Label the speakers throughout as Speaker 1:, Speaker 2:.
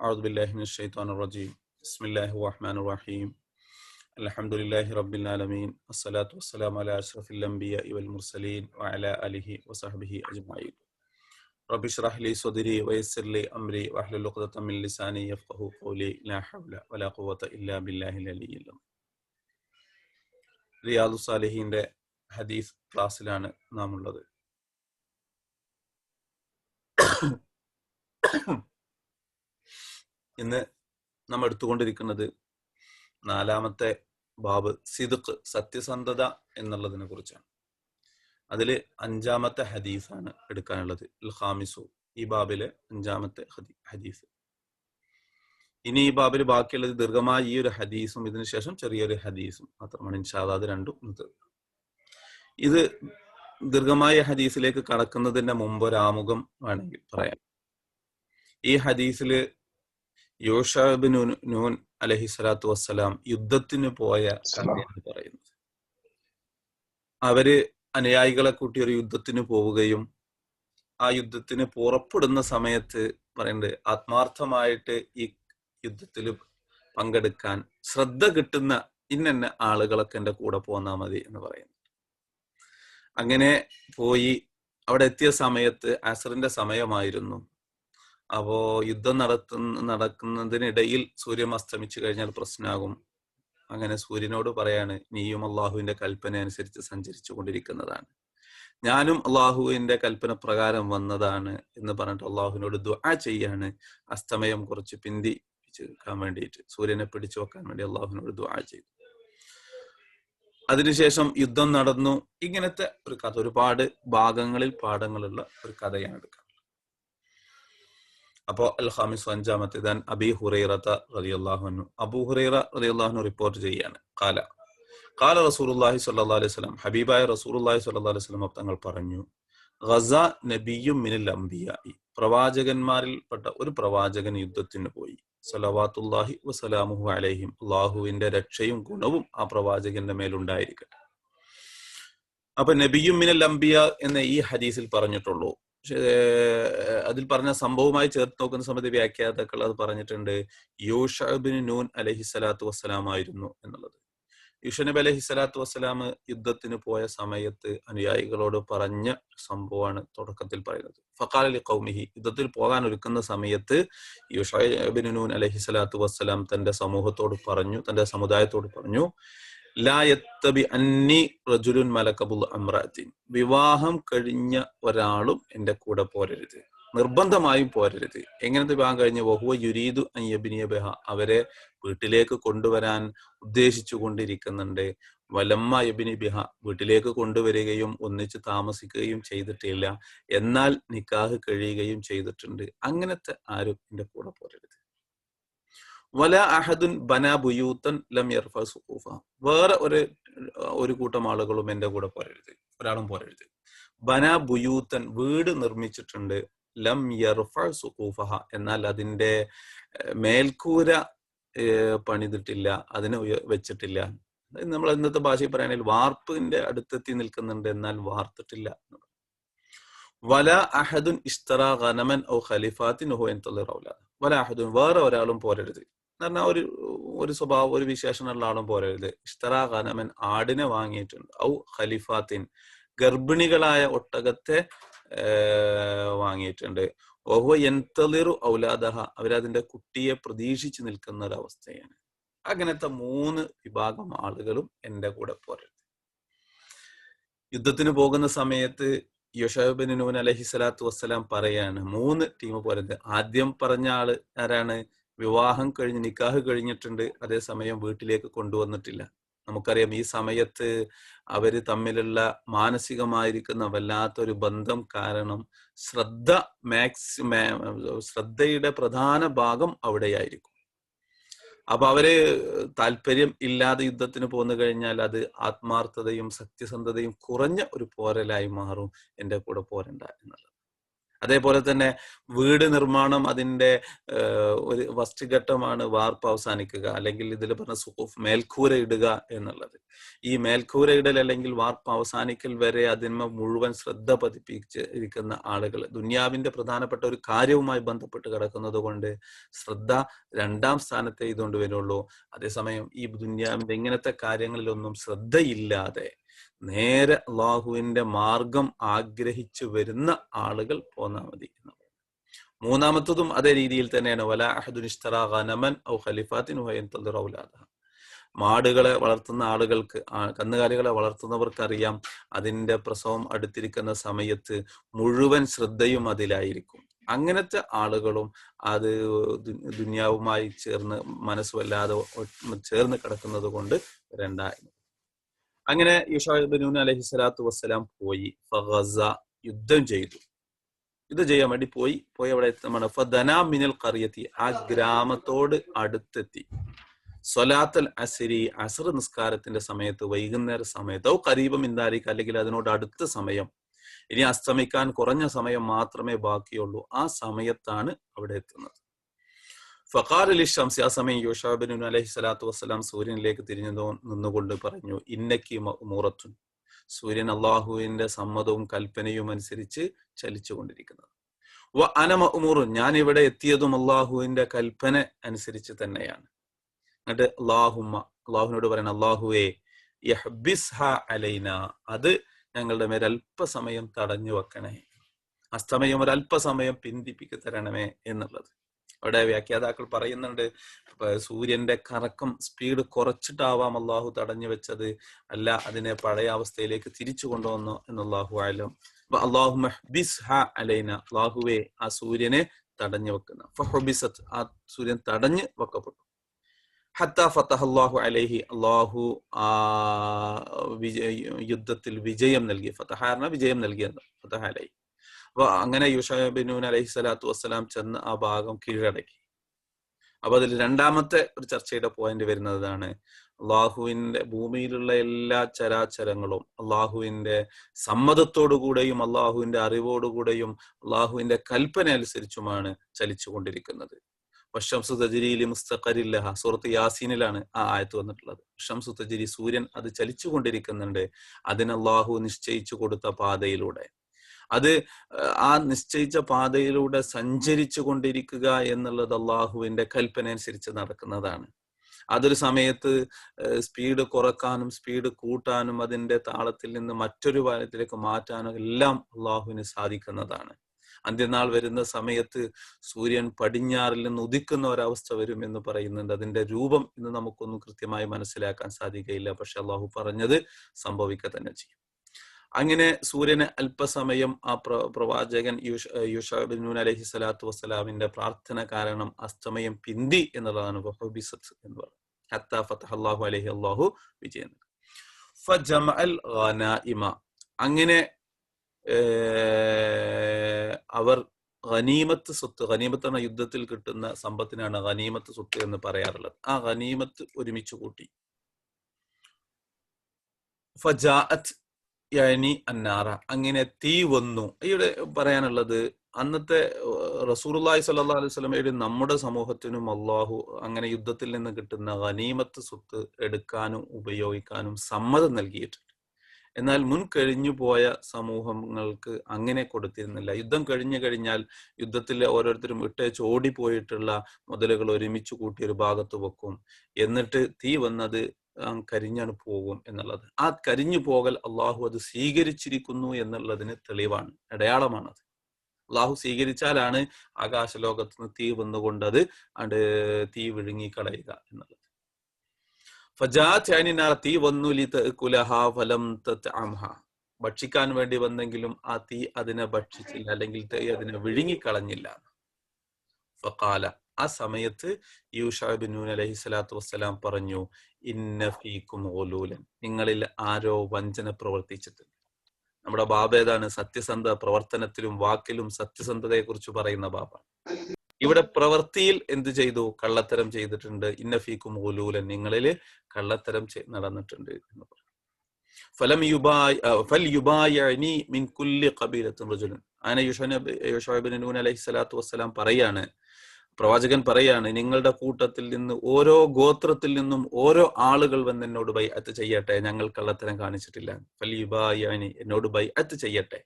Speaker 1: أعوذ بالله من الشيطان الرجيم. بسم الله الرحمن الرحيم. الحمد لله رب العالمين الصلاة والسلام على أشرف الأنبياء والمرسلين وعلى آله وصحبه أجمعين. رب اشرح لي صدري ويسر لي أمري واحلل عقدة من لساني يفقه قولي. لا حول ولا قوة إلا بالله العلي العظيم. റിയാദു സാലിഹിന്റെ ഹദീസ് ക്ലാസ്സിലാണ് نام الله ഇന്ന് നാം എടുത്തുകൊണ്ടിരിക്കുന്നത് നാലാമത്തെ ബാബ് സിദുഖ് സത്യസന്ധത എന്നുള്ളതിനെ കുറിച്ചാണ്. അതിൽ അഞ്ചാമത്തെ ഹദീസാണ് എടുക്കാനുള്ളത്. ഇൽഹാമിസു ഈ ബാബിലെ അഞ്ചാമത്തെ ഹദീ ഹദീസ്. ഇനി ഈ ബാബിൽ ബാക്കിയുള്ളത് ദീർഘമായ ഈ ഒരു ഹദീസും ഇതിനു ശേഷം ചെറിയൊരു ഹദീസും മാത്രമാണ്. ഇൻഷാദ് അത് രണ്ടും ഇത് ദീർഘമായ ഹദീസിലേക്ക് കടക്കുന്നതിന്റെ മുമ്പ് ഒരു ആമുഖം വേണമെങ്കിൽ പറയാം. ഈ ഹദീസിൽ യോഷാബ് നൂൻ അലഹി സ്വലാത്തു വസ്സലാം യുദ്ധത്തിന് പോയ കഥയാണ് പറയുന്നത്. അവർ അനുയായികളെ കൂട്ടി ഒരു യുദ്ധത്തിന് പോവുകയും ആ യുദ്ധത്തിന് പുറപ്പെടുന്ന സമയത്ത് പറയുന്നത് ആത്മാർത്ഥമായിട്ട് ഈ യുദ്ധത്തിൽ പങ്കെടുക്കാൻ ശ്രദ്ധ കിട്ടുന്ന ഇന്ന ആളുകളൊക്കെ എന്റെ കൂടെ പോന്നാ മതി എന്ന് പറയുന്നു. അങ്ങനെ പോയി അവിടെ എത്തിയ സമയത്ത് അസറിന്റെ സമയമായിരുന്നു. അപ്പോ യുദ്ധം നടത്തുന്ന നടക്കുന്നതിനിടയിൽ സൂര്യൻ അസ്തമിച്ചു കഴിഞ്ഞാൽ പ്രശ്നമാകും അങ്ങനെ സൂര്യനോട് പറയാണ് നീയും അള്ളാഹുവിന്റെ കൽപ്പന അനുസരിച്ച് സഞ്ചരിച്ചു കൊണ്ടിരിക്കുന്നതാണ് ഞാനും അള്ളാഹുവിന്റെ കൽപ്പന പ്രകാരം വന്നതാണ് എന്ന് പറഞ്ഞിട്ട് അള്ളാഹുവിനോട് ദുആ ചെയ്യാണ് അസ്തമയം കുറച്ച് പിന്തി വെക്കാൻ വേണ്ടിയിട്ട്. സൂര്യനെ പിടിച്ചു വെക്കാൻ വേണ്ടി അള്ളാഹുവിനോട് ദുആ ചെയ്തു. അതിനുശേഷം യുദ്ധം നടന്നു. ഇങ്ങനത്തെ ഒരു കഥ ഒരുപാട് ഭാഗങ്ങളിൽ പാഠങ്ങളുള്ള ഒരു കഥയാണ് അപ്പോ അൽ ഖാമിസ് അഞ്ചാമത്തെ ദാൻ അബി ഹുറൈറത്ത റളിയല്ലാഹു അബു ഹുറൈറ റളിയല്ലാഹു റിപ്പോർട്ട് ചെയ്യാണ്. കാല. കാല റസൂലുള്ളാഹി സ്വല്ലല്ലാഹു അലൈഹി വസല്ലം ഹബീബായ റസൂലുള്ളാഹി സ്വല്ലല്ലാഹു അലൈഹി വസല്ലം തങ്ങൾ പറഞ്ഞു ഗസ നബിയും മിനിൽ അംബിയായി. പ്രവാചകന്മാരിൽ പെട്ട ഒരു പ്രവാചകൻ യുദ്ധത്തിന് പോയി. സലവാത്തുല്ലാഹി വസലാമുഹു അലൈഹിം. അള്ളാഹുവിന്റെ രക്ഷയും ഗുണവും ആ പ്രവാചകന്റെ മേലുണ്ടായിരിക്കട്ടെ അപ്പൊ നബിയും മിനൽ അംബിയ എന്ന ഈ ഹദീസിൽ പറഞ്ഞിട്ടുള്ളൂ അതിൽ പറഞ്ഞ സംഭവവുമായി ചേർത്ത് നോക്കുന്ന സമയത്ത് വ്യാഖ്യാതാക്കൾ അത് പറഞ്ഞിട്ടുണ്ട് യൂഷബിൻ നൂൻ അലഹി സ്വലാത്തു വസ്സലാം ആയിരുന്നു എന്നുള്ളത്. യുഷനബ് അലഹി സ്വലാത്തു വസ്സലാം യുദ്ധത്തിന് പോയ സമയത്ത് അനുയായികളോട് പറഞ്ഞ സംഭവമാണ് തുടക്കത്തിൽ പറയുന്നത്. ഫക്കാൽ അലി കൗമിഹി യുദ്ധത്തിൽ പോകാൻ ഒരുക്കുന്ന സമയത്ത് യുഷബിൻ നൂൻ അലഹി സ്വലാത്തു വസ്സലാം തന്റെ സമൂഹത്തോട് പറഞ്ഞു തന്റെ സമുദായത്തോട് പറഞ്ഞു അന്നി റജുലുൻ അമ്രാത്തിൻ. വിവാഹം കഴിഞ്ഞ ഒരാളും എന്റെ കൂടെ പോരരുത്. നിർബന്ധമായും പോരരുത്. എങ്ങനത്തെ വിവാഹം കഴിഞ്ഞ് വഹുവ യുരീദു അയ്യബിനിയ ബഹ അവരെ വീട്ടിലേക്ക് കൊണ്ടുവരാൻ ഉദ്ദേശിച്ചു കൊണ്ടിരിക്കുന്നുണ്ട്. വലമ്മ യബിനി ബിഹ വീട്ടിലേക്ക് കൊണ്ടുവരികയും ഒന്നിച്ച് താമസിക്കുകയും ചെയ്തിട്ടില്ല. എന്നാൽ നിക്കാഹ് കഴിയുകയും ചെയ്തിട്ടുണ്ട്. അങ്ങനത്തെ ആരും എന്റെ കൂടെ പോരരുത്. വല അഹദുൻ ബന ബുയൂത്തൻ ലം വേറെ ഒരു ഒരു കൂട്ടം ആളുകളും എന്റെ കൂടെ പോരരുത്. ഒരാളും പോരരുത്. ബന ബുയൂത്തൻ വീട് നിർമ്മിച്ചിട്ടുണ്ട് ലം യർഫ സുഖൂഫഹ എന്നാൽ അതിന്റെ മേൽക്കൂര പണിതിട്ടില്ല അതിനെ വെച്ചിട്ടില്ല. നമ്മൾ ഇന്നത്തെ ഭാഷയിൽ പറയുകയാണെങ്കിൽ വാർപ്പിന്റെ അടുത്തെത്തി നിൽക്കുന്നുണ്ട് എന്നാൽ വാർത്തിട്ടില്ല. വല അഹദുൻ ഇസ്തറ ഖനമൻ ഓ ഖലിഫാത്തിൻ ഓ എൻ വല അഹദുൻ വേറെ ഒരാളും പോരരുത്. എന്ന് പറഞ്ഞാൽ ഒരു ഒരു സ്വഭാവം ഒരു വിശേഷണമുള്ള ആളും പോരരുത് ഇസ്തറ ഖനമൻ ആടിനെ വാങ്ങിയിട്ടുണ്ട്. ഔ ഖലിഫാത്തിൻ ഗർഭിണികളായ ഒട്ടകത്തെ വാങ്ങിയിട്ടുണ്ട്. ഓഹോ എന്തളിറു ഔലാദഹ. അവരതിന്റെ കുട്ടിയെ പ്രതീക്ഷിച്ച് നിൽക്കുന്ന ഒരു അവസ്ഥയാണ് അങ്ങനത്തെ മൂന്ന് വിഭാഗം ആളുകളും എന്റെ കൂടെ പോരരുത് യുദ്ധത്തിന് പോകുന്ന സമയത്ത് യോഷബിൻ നൂൻ അലഹി സ്വലാത്തു വസ്സലാം പറയാണ് മൂന്ന് ടീം പോരരുത് ആദ്യം പറഞ്ഞ ആൾ ആരാണ്? വിവാഹം കഴിഞ്ഞ് നിക്കാഹ് കഴിഞ്ഞിട്ടുണ്ട്. അതേസമയം വീട്ടിലേക്ക് കൊണ്ടുവന്നിട്ടില്ല. നമുക്കറിയാം ഈ സമയത്ത് അവർ തമ്മിലുള്ള മാനസികമായിരിക്കുന്ന വല്ലാത്തൊരു ബന്ധം കാരണം ശ്രദ്ധ മാക്സി ശ്രദ്ധയുടെ പ്രധാന ഭാഗം അവിടെയായിരിക്കും. അപ്പൊ അവർ താല്പര്യം ഇല്ലാതെ യുദ്ധത്തിന് പോന്നു കഴിഞ്ഞാൽ അത് ആത്മാർത്ഥതയും സത്യസന്ധതയും കുറഞ്ഞ ഒരു പോരലായി മാറും എന്റെ കൂടെ പോരണ്ട എന്നുള്ളത്. അതേപോലെ തന്നെ വീട് നിർമ്മാണം അതിന്റെ ഒരു ഫസ്റ്റ് ഘട്ടമാണ് വാർപ്പ് അവസാനിക്കുക അല്ലെങ്കിൽ ഇതിൽ പറഞ്ഞ സുഖൂഫ് മേൽക്കൂര ഇടുക എന്നുള്ളത്. ഈ മേൽക്കൂര ഇടൽ അല്ലെങ്കിൽ വാർപ്പ് അവസാനിക്കൽ വരെ അതിന്മ മുഴുവൻ ശ്രദ്ധ പതിപ്പിച്ച് ഇരിക്കുന്ന ആളുകൾ. ദുനിയാവിന്റെ പ്രധാനപ്പെട്ട ഒരു കാര്യവുമായി ബന്ധപ്പെട്ട് കിടക്കുന്നത് കൊണ്ട് ശ്രദ്ധ രണ്ടാം സ്ഥാനത്തെ ഇതുകൊണ്ട് വരുള്ളൂ. അതേസമയം ഈ ദുന്യാവിന്റെ ഇങ്ങനത്തെ കാര്യങ്ങളിലൊന്നും ശ്രദ്ധയില്ലാതെ നേരെ അള്ളാഹുവിന്റെ മാർഗം ആഗ്രഹിച്ചു വരുന്ന ആളുകൾ പോന്നാൽ മതി മൂന്നാമത്തതും അതേ രീതിയിൽ തന്നെയാണ്. ഔ മാടുകളെ വളർത്തുന്ന ആളുകൾക്ക് കന്നുകാലികളെ വളർത്തുന്നവർക്ക് അറിയാം അതിന്റെ പ്രസവം അടുത്തിരിക്കുന്ന സമയത്ത് മുഴുവൻ ശ്രദ്ധയും അതിലായിരിക്കും. അങ്ങനത്തെ ആളുകളും അത് ദുന്യാവുമായി ചേർന്ന് മനസ്സ് വല്ലാതെ ഒ- ചേർന്ന് കിടക്കുന്നത് കൊണ്ട് രണ്ടായിരുന്നു അങ്ങനെ യുഷാബിനൂൻ അലഹി സ്വലാത്തു വസ്സലാം പോയി. ഫഗസ യുദ്ധം ചെയ്തു. യുദ്ധം ചെയ്യാൻ വേണ്ടി പോയി. പോയി അവിടെ എത്തുമ്പോൾ ഫദനാ മിനൽ കറിയത്തി ആ ഗ്രാമത്തോട് അടുത്തെത്തി. സൊലാത്തൽ അസിരി അസർ നിസ്കാരത്തിന്റെ സമയത്ത് വൈകുന്നേര സമയത്ത് ഓ കരീബം ഇന്താരിക്ക അല്ലെങ്കിൽ അതിനോട് അടുത്ത സമയം. ഇനി അസ്തമിക്കാൻ കുറഞ്ഞ സമയം മാത്രമേ ബാക്കിയുള്ളൂ. ആ സമയത്താണ് അവിടെ എത്തുന്നത്. ഫഖാർ അലി ഷംസി ആ സമയം യോഷാബിൻ അലഹി സ്വലാത്തു വസ്സലാം സൂര്യനിലേക്ക് തിരിഞ്ഞു നിന്നുകൊണ്ട് പറഞ്ഞു ഇന്നക്കി മൂറത്തുൻ സൂര്യൻ അള്ളാഹുവിന്റെ സമ്മതവും കൽപ്പനയും അനുസരിച്ച് ചലിച്ചുകൊണ്ടിരിക്കുന്നത്. വ അനമ ഉമൂറുൻ. ഞാൻ ഇവിടെ എത്തിയതും അള്ളാഹുവിന്റെ കൽപ്പന അനുസരിച്ച് തന്നെയാണ്. എന്നിട്ട് അള്ളാഹുമ്മ അള്ളാഹുവിനോട് പറയുന്ന അള്ളാഹുവേ അലൈന. അത് ഞങ്ങളുടെ മേൽ അല്പസമയം തടഞ്ഞു വെക്കണേ അസ്തമയം ഒരല്പസമയം പിന്തിപ്പിക്ക് തരണമേ എന്നുള്ളത്. അവിടെ വ്യാഖ്യാതാക്കൾ പറയുന്നുണ്ട് സൂര്യന്റെ കറക്കം സ്പീഡ് കുറച്ചിട്ടാവാം അള്ളാഹു തടഞ്ഞു വെച്ചത്. അല്ല അതിനെ പഴയ അവസ്ഥയിലേക്ക് തിരിച്ചു കൊണ്ടുവന്നു എന്നുള്ളാഹു ആയാലും അള്ളാഹു മഹ്ബിസ് ഹ അലൈന. അള്ളാഹുവെ ആ സൂര്യനെ തടഞ്ഞു വെക്കുന്ന. ഫഹബിസത്ത് ആ സൂര്യൻ തടഞ്ഞു വെക്കപ്പെട്ടു. ഹത്ത ഫത്തഹ് അള്ളാഹു അലൈഹി അള്ളാഹു ആ യുദ്ധത്തിൽ വിജയം നൽകി. ഫത്തഹാറിന് വിജയം നൽകിയത് ഫത്തഹ അലൈഹി. അപ്പൊ അങ്ങനെ യുഷബിനൂൻ അലഹി സ്വലാത്തു വസ്സലാം ചെന്ന് ആ ഭാഗം കീഴടക്കി. അപ്പൊ അതിൽ രണ്ടാമത്തെ ഒരു ചർച്ചയുടെ പോയിന്റ് വരുന്നതാണ്. അള്ളാഹുവിന്റെ ഭൂമിയിലുള്ള എല്ലാ ചരാചരങ്ങളും അള്ളാഹുവിന്റെ സമ്മതത്തോടുകൂടെയും അള്ളാഹുവിന്റെ അറിവോടുകൂടെയും അള്ളാഹുവിന്റെ കൽപ്പന അനുസരിച്ചുമാണ് ചലിച്ചുകൊണ്ടിരിക്കുന്നത് വഷംസു തജിരിയിലെ മുസ്തഖരില്ലഹ സുഹൃത്ത് യാസീനിലാണ് ആ ആയത്ത് വന്നിട്ടുള്ളത്. ഷംസു തജിരി സൂര്യൻ അത് ചലിച്ചുകൊണ്ടിരിക്കുന്നുണ്ട് അതിന് അള്ളാഹു നിശ്ചയിച്ചു കൊടുത്ത പാതയിലൂടെ. അത് ആ നിശ്ചയിച്ച പാതയിലൂടെ സഞ്ചരിച്ചു കൊണ്ടിരിക്കുക എന്നുള്ളത് അള്ളാഹുവിന്റെ കൽപ്പന അനുസരിച്ച് നടക്കുന്നതാണ്. അതൊരു സമയത്ത് സ്പീഡ് കുറക്കാനും സ്പീഡ് കൂട്ടാനും അതിന്റെ താളത്തിൽ നിന്ന് മറ്റൊരു വാരത്തിലേക്ക് മാറ്റാനും എല്ലാം അള്ളാഹുവിന് സാധിക്കുന്നതാണ്. അന്ത്യനാൾ വരുന്ന സമയത്ത് സൂര്യൻ പടിഞ്ഞാറിൽ നിന്ന് ഉദിക്കുന്ന ഒരവസ്ഥ വരും എന്ന് പറയുന്നുണ്ട്. അതിന്റെ രൂപം ഇന്ന് നമുക്കൊന്നും കൃത്യമായി മനസ്സിലാക്കാൻ സാധിക്കയില്ല പക്ഷെ അള്ളാഹു പറഞ്ഞത് സംഭവിക്കുക തന്നെ ചെയ്യും. അങ്ങനെ സൂര്യന് അല്പസമയം ആ പ്ര പ്രവാചകൻ യുഷബിൻ അലഹി സ്വലാത്തു വസ്സലാമിന്റെ പ്രാർത്ഥന കാരണം അസ്തമയം പിന്തി എന്നുള്ളതാണ് എന്ന് പറയുന്നത്. അള്ളാഹു അലൈഹി അല്ലാഹു വിജയം ഫജമഅൽ ഗനായിമ അങ്ങനെ അവർ ഖനീമത്ത് സ്വത്ത് ഖനീമത്ത് എന്ന യുദ്ധത്തിൽ കിട്ടുന്ന സമ്പത്തിനാണ് ഖനീമത്ത് സ്വത്ത് എന്ന് പറയാറുള്ളത്. ആ ഖനീമത്ത് ഒരുമിച്ച് കൂട്ടി. ഫജാഅത്ത് യഅനി അന്നാറ. അങ്ങനെ തീ വന്നു. ഇവിടെ പറയാനുള്ളത് അന്നത്തെ റസൂർലായി സല്ലാ അലൈഹി സ്വലമയുടെ നമ്മുടെ സമൂഹത്തിനും അള്ളാഹു അങ്ങനെ യുദ്ധത്തിൽ നിന്ന് കിട്ടുന്ന ഗനീമത്ത് സ്വത്ത് എടുക്കാനും ഉപയോഗിക്കാനും സമ്മതം നൽകിയിട്ടുണ്ട്. എന്നാൽ മുൻ കഴിഞ്ഞു പോയ സമൂഹങ്ങൾക്ക് അങ്ങനെ കൊടുത്തിരുന്നില്ല. യുദ്ധം കഴിഞ്ഞു കഴിഞ്ഞാൽ യുദ്ധത്തിലെ ഓരോരുത്തരും ഇട്ടേച്ച് ഓടിപ്പോയിട്ടുള്ള മുതലുകൾ ഒരുമിച്ച് കൂട്ടി ഒരു ഭാഗത്ത് വെക്കും. എന്നിട്ട് തീ വന്നത് കരിഞ്ഞാണ് പോകും എന്നുള്ളത്. ആ കരിഞ്ഞു പോകൽ അള്ളാഹു അത് സ്വീകരിച്ചിരിക്കുന്നു എന്നുള്ളതിന് തെളിവാണ് അടയാളമാണത്. അള്ളാഹു സ്വീകരിച്ചാലാണ് ആകാശലോകത്ത് നിന്ന് തീ വന്നുകൊണ്ട് അത് അണ്ട് തീ വിഴുങ്ങി കളയുക എന്നുള്ളത്. ഫജാനിനാർ തീ വന്നു ഫലം ഭക്ഷിക്കാൻ വേണ്ടി വന്നെങ്കിലും ആ തീ അതിനെ ഭക്ഷിച്ചില്ല അല്ലെങ്കിൽ തീ അതിനെ വിഴുങ്ങിക്കളഞ്ഞില്ല. ഫക്കാല ആ സമയത്ത് യൂഷാബിൻ അലഹി സ്വലാത്തു വസ്സലാം പറഞ്ഞു ഇന്ന ഫീക്കും ഓലൂലൻ നിങ്ങളിൽ ആരോ വഞ്ചന പ്രവർത്തിച്ചിട്ടുണ്ട്. നമ്മുടെ ബാബ ഏതാണ്? സത്യസന്ധ പ്രവർത്തനത്തിലും വാക്കിലും സത്യസന്ധതയെ കുറിച്ച് പറയുന്ന ബാബ ഇവിടെ പ്രവൃത്തിയിൽ എന്ത് ചെയ്തു? കള്ളത്തരം ചെയ്തിട്ടുണ്ട്. ഇന്ന ഇന്നഫീക്കും ഓലൂലൻ നിങ്ങളിൽ കള്ളത്തരം നടന്നിട്ടുണ്ട് എന്ന് പറഞ്ഞു. ഫലം യുബായി ഫൽ മിൻ കുല്ലി ഖബീലത്തും റജുലൻ. അങ്ങനെ യുഷോബിൻ നൂൻ അലഹി സ്വലാത്തു വസ്സലാം പറയാണ് പ്രവാചകൻ പറയാണ് നിങ്ങളുടെ കൂട്ടത്തിൽ നിന്ന് ഓരോ ഗോത്രത്തിൽ നിന്നും ഓരോ ആളുകൾ വന്ന് എന്നോട് ബൈ അത്ത് ചെയ്യട്ടെ ഞങ്ങൾ കള്ളത്തരം കാണിച്ചിട്ടില്ല. ഫലീബായി എന്നോട് ബൈ അത്ത് ചെയ്യട്ടെ.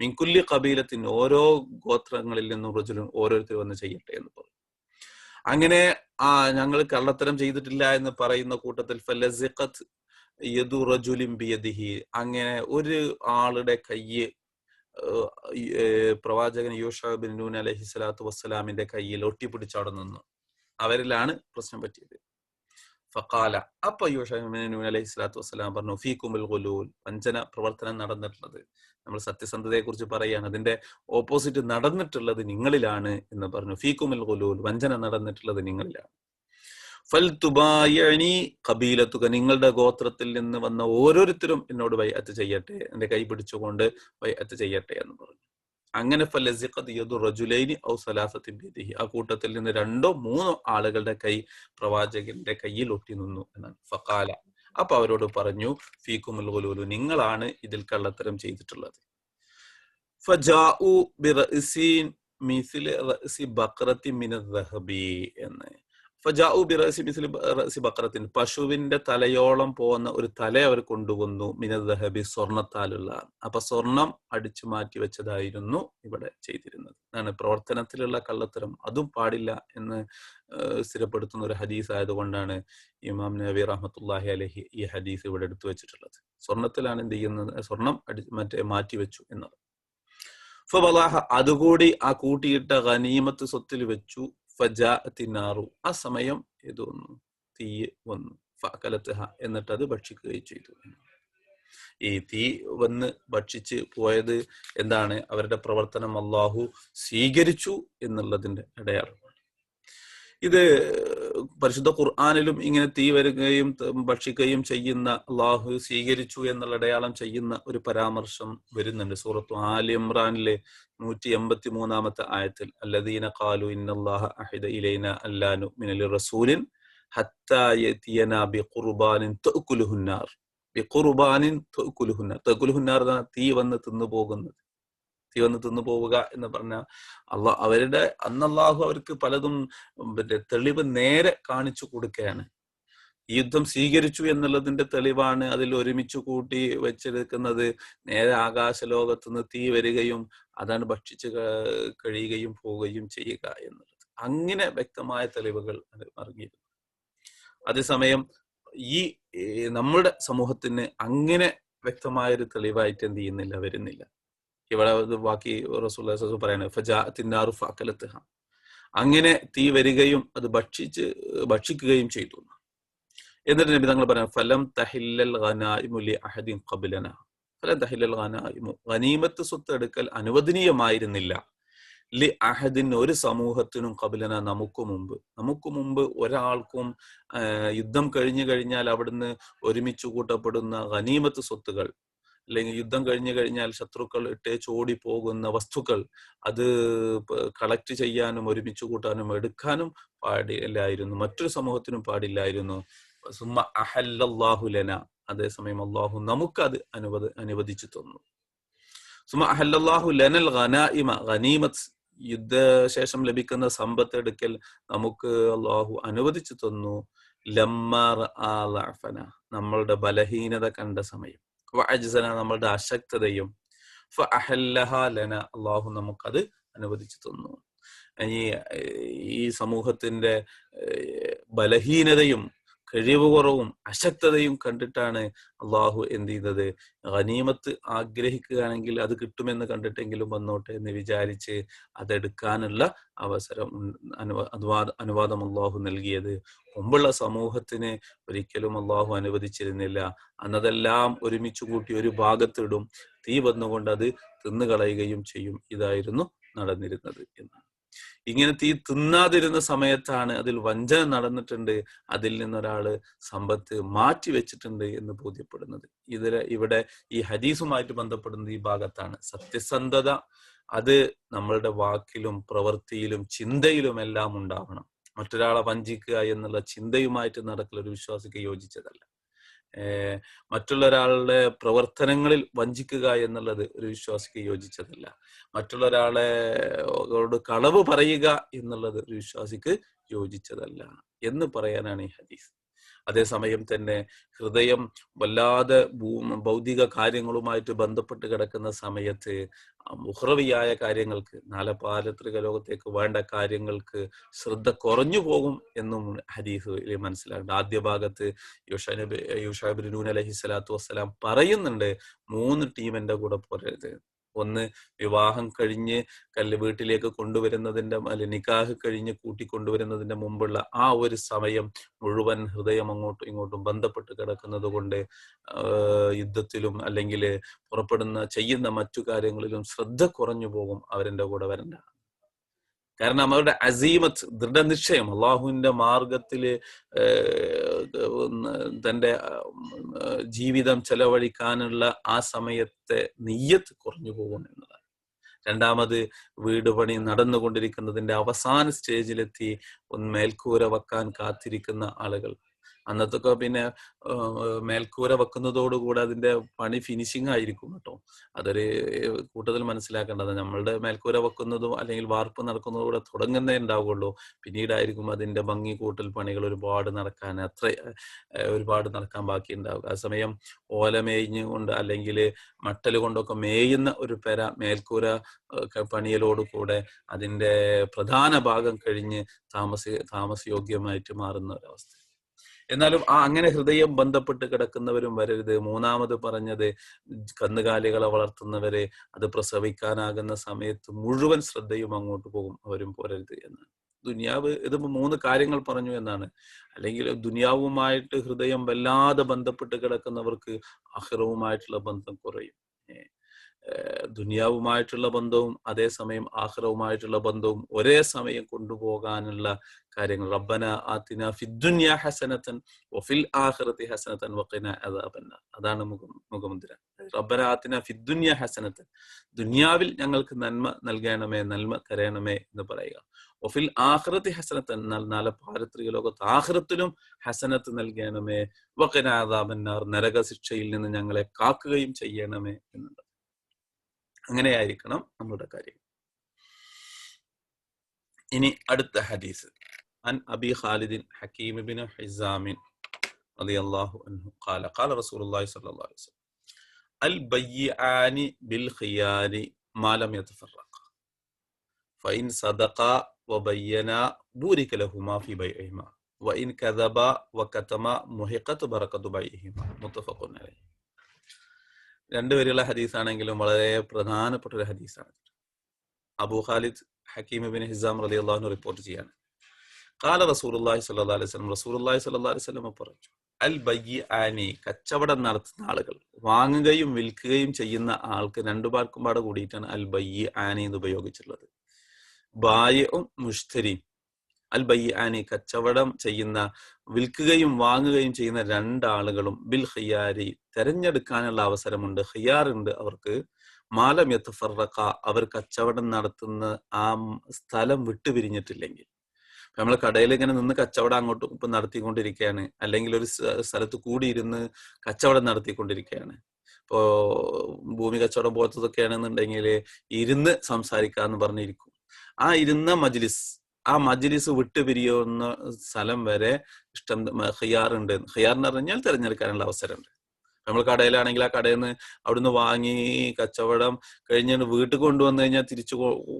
Speaker 1: മിൻകുല്ലി കബീലത്തിന് ഓരോ ഗോത്രങ്ങളിൽ നിന്നും റജുലും ഓരോരുത്തർ വന്ന് ചെയ്യട്ടെ എന്ന് പറഞ്ഞു. അങ്ങനെ ആ ഞങ്ങൾ കള്ളത്തരം ചെയ്തിട്ടില്ല എന്ന് പറയുന്ന കൂട്ടത്തിൽ ഫലസിഖത്ത് യദു റജുലിം ബിയദിഹി അങ്ങനെ ഒരു ആളുടെ കയ്യ് പ്രവാചകൻ യൂഷബിൻ നൂൻ അലഹി സ്വലാത്തു വസ്സലാമിന്റെ കയ്യിൽ ഒട്ടിപ്പിടിച്ചവിടെ നിന്നു. അവരിലാണ് പ്രശ്നം പറ്റിയത്. ഫക്കാല അപ്പൊ യൂഷബിൻ നൂൻ അലഹി സ്വലാത്തു വസ്സലാം പറഞ്ഞു ഫീക്കുമുൽ ഗുലൂൽ വഞ്ചന പ്രവർത്തനം നടന്നിട്ടുള്ളത്. നമ്മൾ സത്യസന്ധതയെ കുറിച്ച് പറയുകയാണ്. അതിന്റെ ഓപ്പോസിറ്റ് നടന്നിട്ടുള്ളത് നിങ്ങളിലാണ് എന്ന് പറഞ്ഞു. ഫീക്കുമുൽ ഗുലൂൽ വഞ്ചന നടന്നിട്ടുള്ളത് നിങ്ങളിലാണ്. ഫൽ തുബായണി കബീലത്തുക നിങ്ങളുടെ ഗോത്രത്തിൽ നിന്ന് വന്ന ഓരോരുത്തരും എന്നോട് വൈ അത്ത് ചെയ്യട്ടെ എന്റെ കൈ പിടിച്ചുകൊണ്ട് വൈ അത്ത് ചെയ്യട്ടെ എന്ന് പറഞ്ഞു. അങ്ങനെ റജുലൈനി ഔ സലാസത്തിൻ ആ കൂട്ടത്തിൽ നിന്ന് രണ്ടോ മൂന്നോ ആളുകളുടെ കൈ പ്രവാചകന്റെ കയ്യിൽ ഒട്ടി നിന്നു എന്നാണ്. ഫക്കാല അപ്പൊ അവരോട് പറഞ്ഞു ഫീക്കുമുൽ ഗുലൂലു നിങ്ങളാണ് ഇതിൽ കള്ളത്തരം ചെയ്തിട്ടുള്ളത്. എന്ന്. ബഖറത്തിൻ പശുവിന്റെ തലയോളം പോകുന്ന ഒരു തല അവർ കൊണ്ടുവന്നു മിനൽ ദഹബി സ്വർണത്താലുള്ള. അപ്പൊ സ്വർണം അടിച്ചു മാറ്റി വെച്ചതായിരുന്നു ഇവിടെ ചെയ്തിരുന്നത്. അതാണ് പ്രവർത്തനത്തിലുള്ള കള്ളത്തരം. അതും പാടില്ല എന്ന് സ്ഥിരപ്പെടുത്തുന്ന ഒരു ഹദീസ് ആയതുകൊണ്ടാണ് ഇമാം നബി റഹമത്തുല്ലാഹി അലഹി ഈ ഹദീസ് ഇവിടെ എടുത്തു വെച്ചിട്ടുള്ളത്. സ്വർണത്തിലാണ് എന്ത് ചെയ്യുന്നത്? സ്വർണം അടി മറ്റേ മാറ്റി വെച്ചു എന്നത്. അതുകൂടി ആ കൂട്ടിയിട്ട ഖനീമത്ത് സ്വത്തിൽ വെച്ചു. ഫജാത്തിനാറു ആ സമയം ഇത് വന്നു തീ വന്നു. ഫലത്തഹ എന്നിട്ട് അത് ഭക്ഷിക്കുകയും ചെയ്തു. ഈ തീ വന്ന് ഭക്ഷിച്ച് പോയത് എന്താണ്? അവരുടെ പ്രവർത്തനം അള്ളാഹു സ്വീകരിച്ചു എന്നുള്ളതിന്റെ അടയാളമാണ്. ഇത് പരിശുദ്ധ ഖുർആാനിലും ഇങ്ങനെ തീ വരികയും ഭക്ഷിക്കുകയും ചെയ്യുന്ന അള്ളാഹു സ്വീകരിച്ചു എന്നുള്ള അടയാളം ചെയ്യുന്ന ഒരു പരാമർശം വരുന്നുണ്ട്. സൂറത്തു ആലി ഇമ്രാനിലെ നൂറ്റി എൺപത്തി മൂന്നാമത്തെ ആയത്തിൽ അല്ലദീന കാലു ഇന്നല്ലാഹ അഹിദ ഇലൈന അല്ലാനു മിനലി റസൂലിൻ തീ വന്ന് തിന്നു പോകുന്നത്. തീ വന്ന് തിന്നു പോവുക എന്ന് പറഞ്ഞ അള്ളാഹ് അവരുടെ അന്നല്ലാഹു അവർക്ക് പലതും പിന്നെ തെളിവ് നേരെ കാണിച്ചു കൊടുക്കുകയാണ്. യുദ്ധം സ്വീകരിച്ചു എന്നുള്ളതിന്റെ തെളിവാണ് അതിൽ ഒരുമിച്ച് കൂട്ടി വെച്ചെടുക്കുന്നത് നേരെ ആകാശ ലോകത്തുനിന്ന് തീ വരികയും അതാണ് ഭക്ഷിച്ചു കഴിയുകയും പോവുകയും ചെയ്യുക എന്നുള്ളത്. അങ്ങനെ വ്യക്തമായ തെളിവുകൾ ഇറങ്ങിയിരുന്നു. അതേസമയം ഈ നമ്മുടെ സമൂഹത്തിന് അങ്ങനെ വ്യക്തമായ ഒരു തെളിവായിട്ട് എന്ത് ചെയ്യുന്നില്ല വരുന്നില്ല. ഇവിടെ ബാക്കി റസൂൽ ഫാക്കലത്ത് അങ്ങനെ തീ വരികയും അത് ഭക്ഷിച്ച് ഭക്ഷിക്കുകയും ചെയ്തു. എന്നിട്ട് നബി തങ്ങൾ പറയാം ഫലം തഹില്ലൽ ഖനായിമുലി അഹദിൻ ഖബിലന. ഫലം തഹില്ലൽ ഖനായിമു ഖനീമത്ത് സ്വത്ത് എടുക്കൽ അനുവദനീയമായിരുന്നില്ല. ലി അഹദിൻ ഒരു സമൂഹത്തിനും ഖബിലന നമുക്ക് മുമ്പ്. നമുക്ക് മുമ്പ് ഒരാൾക്കും യുദ്ധം കഴിഞ്ഞു കഴിഞ്ഞാൽ അവിടുന്ന് ഒരുമിച്ച് കൂട്ടപ്പെടുന്ന ഖനീമത്ത് സ്വത്തുകൾ അല്ലെങ്കിൽ യുദ്ധം കഴിഞ്ഞു കഴിഞ്ഞാൽ ശത്രുക്കൾ ഇട്ടേച്ച് ചോടി പോകുന്ന വസ്തുക്കൾ അത് കളക്ട് ചെയ്യാനും ഒരുമിച്ച് കൂട്ടാനും എടുക്കാനും പാടില്ലായിരുന്നു മറ്റൊരു സമൂഹത്തിനും പാടില്ലായിരുന്നു. സുമ അഹല്ലാഹുലന അതേസമയം അള്ളാഹു നമുക്കത് അനുവദ അനുവദിച്ചു തന്നു. സുമ അഹല്ലാഹു ലനൽ ഖനായിമ ഖനീമത്ത് യുദ്ധശേഷം ലഭിക്കുന്ന സമ്പത്ത് എടുക്കൽ നമുക്ക് അള്ളാഹു അനുവദിച്ചു തന്നു. ലമ്മാർ നമ്മളുടെ ബലഹീനത കണ്ട സമയം. അജ്സന നമ്മളുടെ അശക്തതയും. ലന അള്ളാഹു നമുക്കത് അനുവദിച്ചു തന്നു. ഈ സമൂഹത്തിന്റെ ബലഹീനതയും കഴിവ് കുറവും അശക്തതയും കണ്ടിട്ടാണ് അള്ളാഹു എന്ത് ചെയ്തത്? ഖനീമത്ത് ആഗ്രഹിക്കുകയാണെങ്കിൽ അത് കിട്ടുമെന്ന് കണ്ടിട്ടെങ്കിലും വന്നോട്ടെ എന്ന് വിചാരിച്ച് അതെടുക്കാനുള്ള അവസരം അനുവാദ അനുവാദം അള്ളാഹു നൽകിയത്. മുമ്പുള്ള സമൂഹത്തിന് ഒരിക്കലും അള്ളാഹു അനുവദിച്ചിരുന്നില്ല. അന്നതെല്ലാം ഒരുമിച്ച് കൂട്ടി ഒരു ഭാഗത്തിടും. തീ വന്നുകൊണ്ട് അത് തിന്നുകളയുകയും ചെയ്യും. ഇതായിരുന്നു നടന്നിരുന്നത് എന്നാണ്. ഇങ്ങനെ തീ തിന്നാതിരുന്ന സമയത്താണ് അതിൽ വഞ്ചന നടന്നിട്ടുണ്ട്. അതിൽ നിന്നൊരാൾ സമ്പത്ത് മാറ്റി വെച്ചിട്ടുണ്ട് എന്ന് ബോധ്യപ്പെടുന്നത്. ഇതിൽ ഇവിടെ ഈ ഹദീസുമായിട്ട് ബന്ധപ്പെടുന്നത് ഈ ഭാഗത്താണ്. സത്യസന്ധത അത് നമ്മളുടെ വാക്കിലും പ്രവൃത്തിയിലും ചിന്തയിലും എല്ലാം ഉണ്ടാവണം. മറ്റൊരാളെ വഞ്ചിക്കുക എന്നുള്ള ചിന്തയുമായിട്ട് നടക്കൽ ഒരു വിശ്വാസിക്ക് യോജിച്ചതല്ല. മറ്റുള്ള ഒരാളുടെ പ്രവർത്തനങ്ങളിൽ വഞ്ചിക്കുക എന്നുള്ളത് ഒരു വിശ്വാസിക്ക് യോജിച്ചതല്ല. മറ്റുള്ള ഒരാളെ കളവ് പറയുക എന്നുള്ളത് ഒരു വിശ്വാസിക്ക് യോജിച്ചതല്ല എന്ന് പറയാനാണ് ഈ ഹദീസ്. അതേസമയം തന്നെ ഹൃദയം വല്ലാതെ ഭൗതിക കാര്യങ്ങളുമായിട്ട് ബന്ധപ്പെട്ട് കിടക്കുന്ന സമയത്ത് മുഹ്റവിയായ കാര്യങ്ങൾക്ക് നാലപാലത്രിക ലോകത്തേക്ക് വേണ്ട കാര്യങ്ങൾക്ക് ശ്രദ്ധ കുറഞ്ഞു പോകും എന്നും ഹദീസിൽ മനസ്സിലാകുന്നുണ്ട്. ആദ്യ ഭാഗത്ത് യുഷാബ് യുഷാബ് നൂൻ അലഹി സ്വലാത്തു വസ്സലാം പറയുന്നുണ്ട് മൂന്ന് ടീമിന്റെ കൂടെ പോരരുത്. ഒന്ന് വിവാഹം കഴിഞ്ഞ് കല്ല് വീട്ടിലേക്ക് കൊണ്ടുവരുന്നതിന്റെ അല്ലെ നിക്കാഹ് കഴിഞ്ഞ് കൂട്ടി കൊണ്ടുവരുന്നതിന്റെ മുമ്പുള്ള ആ ഒരു സമയം മുഴുവൻ ഹൃദയം അങ്ങോട്ടും ഇങ്ങോട്ടും ബന്ധപ്പെട്ട് കിടക്കുന്നത് കൊണ്ട് യുദ്ധത്തിലും അല്ലെങ്കിൽ പുറപ്പെടുന്ന ചെയ്യുന്ന മറ്റു കാര്യങ്ങളിലും ശ്രദ്ധ കുറഞ്ഞു പോകും അവരെ കൂടെ വരണ്ട. കാരണം അവരുടെ അസീമത്ത് ദൃഢനിശ്ചയം അള്ളാഹുവിന്റെ മാർഗത്തിൽ തന്റെ ജീവിതം ചെലവഴിക്കാനുള്ള ആ സമയത്തെ നെയ്യത്ത് കുറഞ്ഞു പോകും എന്നതാണ്. രണ്ടാമത് വീട് പണി നടന്നുകൊണ്ടിരിക്കുന്നതിന്റെ അവസാന സ്റ്റേജിലെത്തി ഒന്ന് മേൽക്കൂര വെക്കാൻ കാത്തിരിക്കുന്ന ആളുകൾ. അന്നത്തൊക്കെ പിന്നെ മേൽക്കൂര വെക്കുന്നതോടുകൂടെ അതിന്റെ പണി ഫിനിഷിംഗ് ആയിരിക്കും കേട്ടോ. അതൊരു കൂട്ടത്തിൽ മനസ്സിലാക്കേണ്ടത് നമ്മളുടെ മേൽക്കൂര വെക്കുന്നതും അല്ലെങ്കിൽ വാർപ്പ് നടക്കുന്നതും കൂടെ തുടങ്ങുന്നേ ഉണ്ടാവുള്ളൂ പിന്നീടായിരിക്കും അതിന്റെ ഭംഗി കൂട്ടൽ പണികൾ ഒരുപാട് നടക്കാൻ അത്ര ഒരുപാട് നടക്കാൻ ബാക്കി ഉണ്ടാവുക. ആ സമയം ഓല മേഞ്ഞ് കൊണ്ട് അല്ലെങ്കിൽ മട്ടൽ കൊണ്ടൊക്കെ മേയുന്ന ഒരു പെര മേൽക്കൂര പണിയലോട് കൂടെ അതിന്റെ പ്രധാന ഭാഗം കഴിഞ്ഞ് താമസ താമസയോഗ്യമായിട്ട് മാറുന്ന ഒരവസ്ഥ. എന്നാലും ആ അങ്ങനെ ഹൃദയം ബന്ധപ്പെട്ട് കിടക്കുന്നവരും വരരുത്. മൂന്നാമത് പറഞ്ഞത് കന്നുകാലികളെ വളർത്തുന്നവരെ അത് പ്രസവിക്കാനാകുന്ന സമയത്ത് മുഴുവൻ ശ്രദ്ധയും അങ്ങോട്ട് പോകും. അവരും പോരരുത് എന്നാണ് ദുനിയാവ് ഇത് മൂന്ന് കാര്യങ്ങൾ പറഞ്ഞു എന്നാണ്. അല്ലെങ്കിൽ ദുനിയാവുമായിട്ട് ഹൃദയം വല്ലാതെ ബന്ധപ്പെട്ട് കിടക്കുന്നവർക്ക് അഹ്റവുമായിട്ടുള്ള ബന്ധം കുറയും. ദുനിയാവുമായിട്ടുള്ള ബന്ധവും അതേസമയം ആഹ്റവുമായിട്ടുള്ള ബന്ധവും ഒരേ സമയം കൊണ്ടുപോകാനുള്ള കാര്യങ്ങൾ. റബ്ബന ആത്തിന ഫിദ്ദുന്യ ഹസനത്തൻ വഫിൽ ആഖിറതി ഹസനത്തൻ വഖിന അദാബന്ന അതാണ് മുഖ മുഖമുദ്ര. റബ്ബന ആത്തിന ഫിദ്ദുന്യ ഹസനത്തൻ ദുനിയാവിൽ ഞങ്ങൾക്ക് നന്മ നൽകണമേ നന്മ തരണമേ എന്ന് പറയുക. ഒഫിൽ ആഖിറതി ഹസനത്തൻ എന്നാൽ നാല പാരത്രിക ലോകത്ത് ആഹ്റത്തിലും ഹസനത്ത് നൽകണമേ. വഖിന അദാബന്നാർ. നരക ശിക്ഷയിൽ നിന്ന് ഞങ്ങളെ കാക്കുകയും ചെയ്യണമേ എന്നുണ്ട് അങ്ങനെയായിരിക്കണം നമ്മുടെ കാര്യം ഇനി അടുത്ത ഹദീസ് عن أبي خالد حكيم بن حزام رضي الله عنه قال قال رسول الله صلى الله عليه وسلم البيعان بالخيار ما لم يتفرقا فإن صدقا وبينا بورك لهما في بيعهما وإن كذبا وكتما محقت بركة بيعهما متفق عليه രണ്ടുപേരുള്ള ഹദീസാണെങ്കിലും വളരെ പ്രധാനപ്പെട്ട ഒരു ഹദീസാണ്. Abu Khalid Hakim bin Hisam റലി അള്ളാഹു റിപ്പോർട്ട് ചെയ്യാണ്. കാല റസൂലുള്ളാഹി സ്വല്ലല്ലാഹി അലൈഹി വസല്ലം റസൂലുള്ളാഹി സ്വല്ലല്ലാഹി അലൈഹി പറഞ്ഞു അൽ ബയ്യി ആനി കച്ചവടം നടത്തുന്ന ആളുകൾ വാങ്ങുകയും വിൽക്കുകയും ചെയ്യുന്ന ആൾക്ക് രണ്ടു പേർക്കും പാടെ കൂടിയിട്ടാണ് അൽ ബയ്യി ആനി എന്ന് ഉപയോഗിച്ചിട്ടുള്ളത്. ബായവും മുഷ്തരിയും അൽ ബയ്യാനി കച്ചവടം ചെയ്യുന്ന വിൽക്കുകയും വാങ്ങുകയും ചെയ്യുന്ന രണ്ടാളുകളും ബിൽ ഹയ്യാരി തെരഞ്ഞെടുക്കാനുള്ള അവസരമുണ്ട്. ഖിയാർ ഉണ്ട് അവർക്ക്. മാലം യത്തഫറക്ക അവർ കച്ചവടം നടത്തുന്ന ആ സ്ഥലം വിട്ടുപിരിഞ്ഞിട്ടില്ലെങ്കിൽ നമ്മൾ കടയിൽ ഇങ്ങനെ നിന്ന് കച്ചവടം അങ്ങോട്ട് ഇപ്പം നടത്തിക്കൊണ്ടിരിക്കുകയാണ്. അല്ലെങ്കിൽ ഒരു സ്ഥലത്ത് കൂടിയിരുന്ന് കച്ചവടം നടത്തിക്കൊണ്ടിരിക്കുകയാണ്. ഇപ്പോ ഭൂമി കച്ചവടം പോലത്തതൊക്കെ ആണെന്നുണ്ടെങ്കിൽ ഇരുന്ന് സംസാരിക്കാന്ന് പറഞ്ഞിരിക്കും. ആ ഇരുന്ന മജ്ലിസ് ആ മജ്ലിസ് വിട്ടുപിരിയുന്ന സ്ഥലം വരെ ഇഷ്ടം ഹിയാറുണ്ട് ഖിയാർ എന്ന് പറഞ്ഞാൽ തിരഞ്ഞെടുക്കാനുള്ള അവസരമുണ്ട്. നമ്മൾ കടയിലാണെങ്കിൽ ആ കടയിൽ നിന്ന് അവിടുന്ന് വാങ്ങി കച്ചവടം കഴിഞ്ഞ് വീട്ടിൽ കൊണ്ടുവന്നു കഴിഞ്ഞാൽ തിരിച്ചു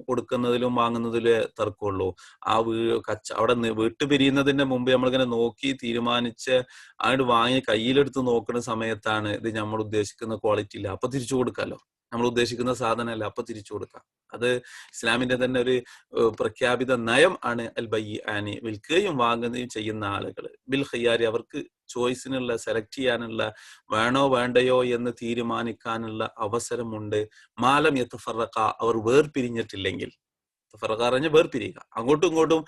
Speaker 1: കൊടുക്കുന്നതിലും വാങ്ങുന്നതിലും തർക്കമുള്ളൂ. ആ വീ കച്ച അവിടെ വീട്ട് പിരിയുന്നതിന്റെ മുമ്പ് നമ്മളിങ്ങനെ നോക്കി തീരുമാനിച്ച് അങ്ങോട്ട് വാങ്ങി കയ്യിലെടുത്ത് നോക്കുന്ന സമയത്താണ് ഇത് നമ്മൾ ഉദ്ദേശിക്കുന്ന ക്വാളിറ്റി ഇല്ല. അപ്പൊ തിരിച്ചു കൊടുക്കാലോ? നമ്മൾ ഉദ്ദേശിക്കുന്ന സാധനമല്ല. അപ്പൊ തിരിച്ചു കൊടുക്കാം. അത് ഇസ്ലാമിന്റെ തന്നെ ഒരു പ്രഖ്യാപിത നയം ആണ് അൽ ബൈ ആനി വിൽക്കുകയും വാങ്ങുകയും ചെയ്യുന്ന ആളുകൾ. ബിൽ ഹയ്യാരി അവർക്ക് ചോയ്സിനുള്ള സെലക്ട് ചെയ്യാനുള്ള വേണോ വേണ്ടയോ എന്ന് തീരുമാനിക്കാനുള്ള അവസരമുണ്ട്. മാലം യത്തഫറക്ക അവർ വേർപിരിഞ്ഞിട്ടില്ലെങ്കിൽ. തഫറക്ക പറഞ്ഞ വേർപിരിയുക അങ്ങോട്ടും ഇങ്ങോട്ടും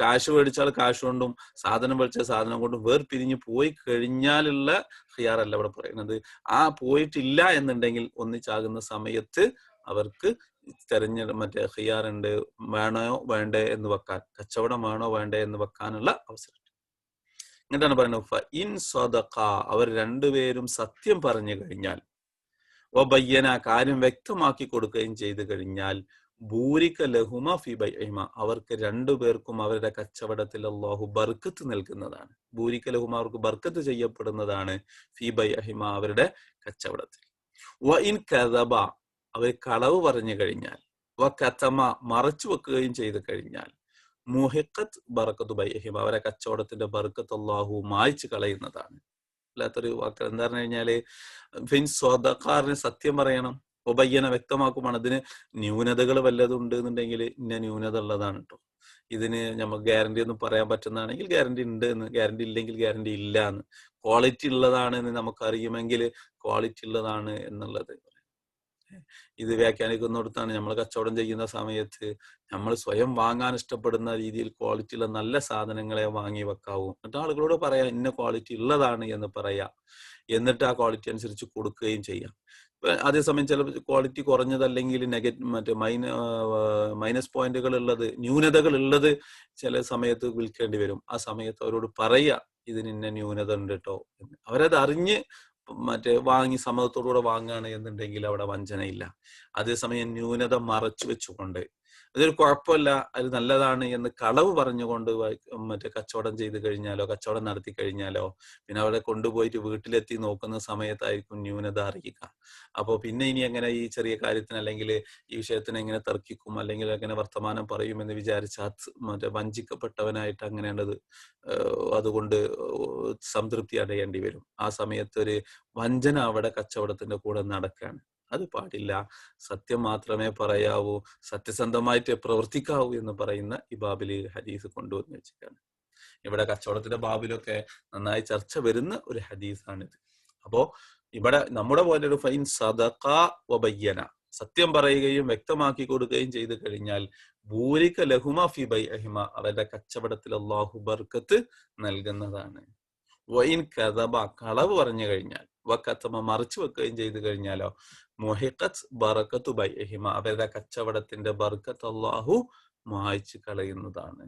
Speaker 1: കാശ് മേടിച്ചാൽ കാശ് കൊണ്ടും സാധനം മേടിച്ചാൽ സാധനം കൊണ്ടും വേർപിരിഞ്ഞ് പോയി കഴിഞ്ഞാലുള്ള ഖിയാർ അല്ല ഇവിടെ പറയുന്നത്. ആ പോയിട്ടില്ല എന്നുണ്ടെങ്കിൽ ഒന്നിച്ചാകുന്ന സമയത്ത് അവർക്ക് തെരഞ്ഞെ മറ്റേ ഖിയാർ ഉണ്ട് വേണോ വേണ്ടേ എന്ന് വെക്കാൻ കച്ചവടം വേണോ വേണ്ടേ എന്ന് വെക്കാനുള്ള അവസരം. എന്നിട്ടാണ് പറയുന്നത്. "ഫ ഇൻ സ്വതക്ക അവർ രണ്ടുപേരും സത്യം പറഞ്ഞു കഴിഞ്ഞാൽ വബയ്യന കാര്യം വ്യക്തമാക്കി കൊടുക്കുകയും ചെയ്തു കഴിഞ്ഞാൽ ഭൂരിക ലഹുമ ഫി ബൈമ അവർക്ക് രണ്ടുപേർക്കും അവരുടെ കച്ചവടത്തിൽ അള്ളാഹു ബർക്കത്ത് നൽകുന്നതാണ്. ബൂരിക്ക ലഹുമ അവർക്ക് ബർക്കത്ത് ചെയ്യപ്പെടുന്നതാണ് ഫി ബൈഹിമ അവരുടെ കച്ചവടത്തിൽ. വ ഇൻ കഥബ അവർ കളവ് പറഞ്ഞു കഴിഞ്ഞാൽ വ കഥമ മറച്ചു വെക്കുകയും ചെയ്തു കഴിഞ്ഞാൽ മുഹിക്കത്ത് ബർക്കത്ത് ബൈഹിമ അവരെ കച്ചവടത്തിന്റെ ബർക്കത്ത് അള്ളാഹു മായ്ച്ചു കളയുന്നതാണ്. അല്ലാത്തൊരു വാക്ക് എന്താ പറഞ്ഞു കഴിഞ്ഞാൽ ഫിൻ സ്വതക്കാരന് സത്യം പറയണം. ഉപയ്യന വ്യക്തമാക്കുമാണ് അതിന് ന്യൂനതകൾ വല്ലതും ഉണ്ട് എന്നുണ്ടെങ്കിൽ ഇന്ന ന്യൂനത ഉള്ളതാണ് കേട്ടോ ഇതിന് നമുക്ക് ഗ്യാരണ്ടി ഒന്നും പറയാൻ പറ്റുന്നതാണെങ്കിൽ ഗ്യാരണ്ടി ഉണ്ട് എന്ന് ഗ്യാരണ്ടി ഇല്ലെങ്കിൽ ഗ്യാരണ്ടി ഇല്ല എന്ന്. ക്വാളിറ്റി ഉള്ളതാണ് എന്ന് നമുക്ക് അറിയുമെങ്കിൽ ക്വാളിറ്റി ഉള്ളതാണ് എന്നുള്ളത്. ഇത് വ്യാഖ്യാനിക്കുന്നിടത്താണ് നമ്മൾ കച്ചവടം ചെയ്യുന്ന സമയത്ത് നമ്മൾ സ്വയം വാങ്ങാൻ ഇഷ്ടപ്പെടുന്ന രീതിയിൽ ക്വാളിറ്റി ഉള്ള നല്ല സാധനങ്ങളെ വാങ്ങി വെക്കാവൂ. എന്നിട്ട് ആളുകളോട് പറയാം ഇന്ന ക്വാളിറ്റി ഉള്ളതാണ് എന്ന് പറയാം. എന്നിട്ട് ആ ക്വാളിറ്റി അനുസരിച്ച് കൊടുക്കുകയും ചെയ്യാം. അതേസമയം ചില ക്വാളിറ്റി കുറഞ്ഞതല്ലെങ്കിൽ നെഗറ്റീവ് മറ്റേ മൈന മൈനസ് പോയിന്റുകൾ ഉള്ളത് ന്യൂനതകൾ ഉള്ളത് ചില സമയത്ത് വിൽക്കേണ്ടി വരും. ആ സമയത്ത് അവരോട് പറയുക ഇതിന് ഇന്ന ന്യൂനത ഉണ്ട് കേട്ടോ അവരത് അറിഞ്ഞ് മറ്റേ വാങ്ങി സമ്മതത്തോടുകൂടെ വാങ്ങുകയാണ് എന്നുണ്ടെങ്കിൽ അവിടെ വഞ്ചനയില്ല. അതേസമയം ന്യൂനത മറച്ചു വെച്ചുകൊണ്ട് അതൊരു കുഴപ്പമില്ല അത് നല്ലതാണ് എന്ന് കളവ് പറഞ്ഞുകൊണ്ട് മറ്റേ കച്ചവടം ചെയ്ത് കഴിഞ്ഞാലോ കച്ചവടം നടത്തി കഴിഞ്ഞാലോ പിന്നെ അവിടെ കൊണ്ടുപോയിട്ട് വീട്ടിലെത്തി നോക്കുന്ന സമയത്തായിരിക്കും ന്യൂനത അറിയിക്കുക. അപ്പോൾ പിന്നെ ഇനി എങ്ങനെ ഈ ചെറിയ കാര്യത്തിന് അല്ലെങ്കിൽ ഈ വിഷയത്തിന് എങ്ങനെ തർക്കിക്കും അല്ലെങ്കിൽ എങ്ങനെ വർത്തമാനം പറയും എന്ന് വിചാരിച്ച് അത് മറ്റേ വഞ്ചിക്കപ്പെട്ടവനായിട്ട് അങ്ങനെയുള്ളത് അതുകൊണ്ട് സംതൃപ്തി അടയേണ്ടി വരും. ആ സമയത്ത് ഒരു വഞ്ചന അവിടെ കച്ചവടത്തിന്റെ കൂടെ നടക്കുകയാണ്. അത് പാടില്ല. സത്യം മാത്രമേ പറയാവൂ സത്യസന്ധമായിട്ട് പ്രവർത്തിക്കാവൂ എന്ന് പറയുന്ന ഈ ബാബിൽ ഹദീസ് കൊണ്ടുവന്ന് വെച്ചിട്ടാണ് ഇവിടെ കച്ചവടത്തിന്റെ ബാബിലൊക്കെ നന്നായി ചർച്ച വരുന്ന ഒരു ഹദീസാണിത്. അപ്പോ ഇവിടെ നമ്മുടെ പോലെ ഒരു ഫൈൻ സദഖ വബയ്യന സത്യം പറയുകയും വ്യക്തമാക്കി കൊടുക്കുകയും ചെയ്തു കഴിഞ്ഞാൽ ഭൂരിക ലഹുമ ഫി ബൈ അഹിമ അവരുടെ കച്ചവടത്തിൽ അള്ളാഹു ബർക്കത്ത് നൽകുന്നതാണ്. വൈൻ കഥബ കളവ് പറഞ്ഞു കഴിഞ്ഞാൽ വക്കത്തമ മറിച്ചു വെക്കുകയും ചെയ്തു കഴിഞ്ഞാലോ മുഹിഖത്ത് ബറക്കത്തു ബൈഹിമ അവരുടെ കച്ചവടത്തിന്റെ ബർക്കത്ത് അള്ളാഹു മായ്ച്ചു കളയുന്നതാണ്.